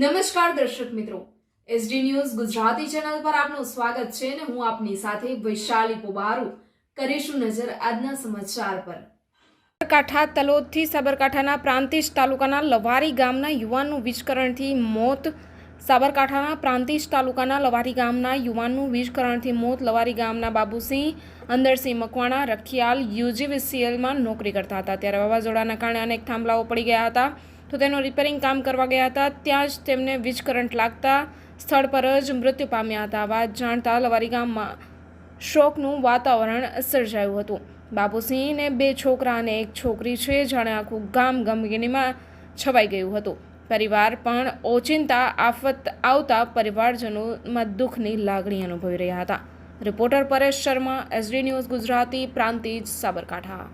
નમસ્કાર દર્શક મિત્રો. એસડી ન્યૂઝ ગુજરાતી ચેનલ પર આપનું સ્વાગત છે અને હું આપની સાથે વૈશાલી પોબારુ કરીશું નજર આજના સમાચાર પર. સાબરકાંઠા તલોદથી સાબરકાંઠાના પ્રાંતિજ તાલુકાના લવારી ગામના યુવાનનું વીજકરણથી મોત. સાબરકાંઠાના પ્રાંતિજ તાલુકાના લવારી ગામના યુવાનનું વીજકરણથી મોત. લવારી ગામના બાબુસિંહ, અંદરસિંહ મકવાણા, રખિયાલ, યુજીવીસીએલમાં નોકરી કરતા હતા. ત્યારે વાવાઝોડાના કારણે અનેક થાંભલાઓ પડી ગયા હતા. તો તેનું રિપેરિંગ કામ કરવા ગયા હતા. ત્યાં જ તેમને વીજ કરંટ લાગતા સ્થળ પર જ મૃત્યુ પામ્યા હતા. વાત જાણતા લવારી ગામમાં શોકનું વાતાવરણ સર્જાયું હતું. બાબુસિંહને બે છોકરા અને એક છોકરી છે, જાણે આખું ગામ ગમગીનીમાં છવાઈ ગયું હતું. પરિવાર પણ ઓચિંતા આફત આવતા પરિવારજનોમાં દુઃખની લાગણી અનુભવી રહ્યા હતા. Reporter Paresh Sharma, SD news Gujarati, Prantij Sabarkantha.